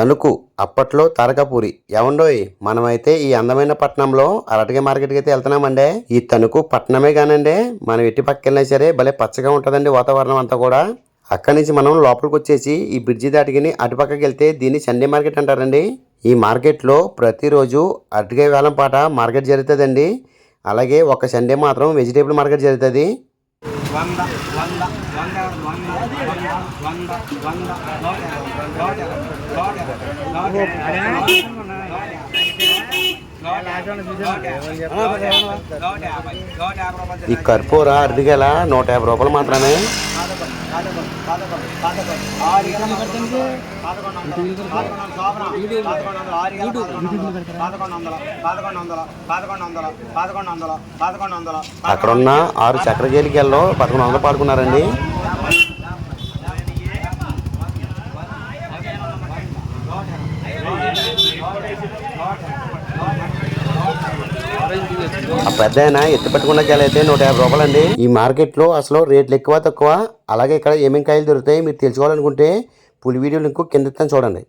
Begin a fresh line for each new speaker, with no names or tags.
తణుకు అప్పట్లో తారకాపూరి. ఎవండోయ్ మనమైతే ఈ అందమైన పట్టణంలో అరటికాయ మార్కెట్కి అయితే వెళ్తున్నామండి. ఈ తణుకు పట్టణమే కానండి మనం ఎట్టి పక్క వెళ్ళినా సరే భలే పచ్చగా ఉంటుందండి వాతావరణం అంతా కూడా. అక్కడి నుంచి మనం లోపలికి వచ్చేసి ఈ బ్రిడ్జి దాటికిని అటుపక్కకి వెళ్తే దీన్ని సండే మార్కెట్ అంటారండి. ఈ మార్కెట్లో ప్రతిరోజు అరటికాయ వేలం పాట మార్కెట్ జరుగుతుందండి. అలాగే ఒక సండే మాత్రం వెజిటేబుల్ మార్కెట్ జరుగుతుంది.
వంద వంద వంద వంద వంద వంద వంద నూట యాభై నూట యాభై
ఈ కర్పూర అరటికాయల నూట యాభై రూపాయలు మాత్రమే. అక్కడున్న ఆరు చక్రకేలికల్లో పదకొండు వందలు పాడుకున్నారండి. ఆ పెద్ద ఆయన ఎత్తి పట్టుకున్న కాయలు అయితే నూట యాభై రూపాయలు అండి ఈ మార్కెట్లో అసలు రేట్లు ఎక్కువ తక్కువ అలాగే ఇక్కడ ఏమేమి కాయలు దొరుకుతాయి మీరు తెలుసుకోవాలనుకుంటే పులి వీడియో లింక్ కింద చూడండి.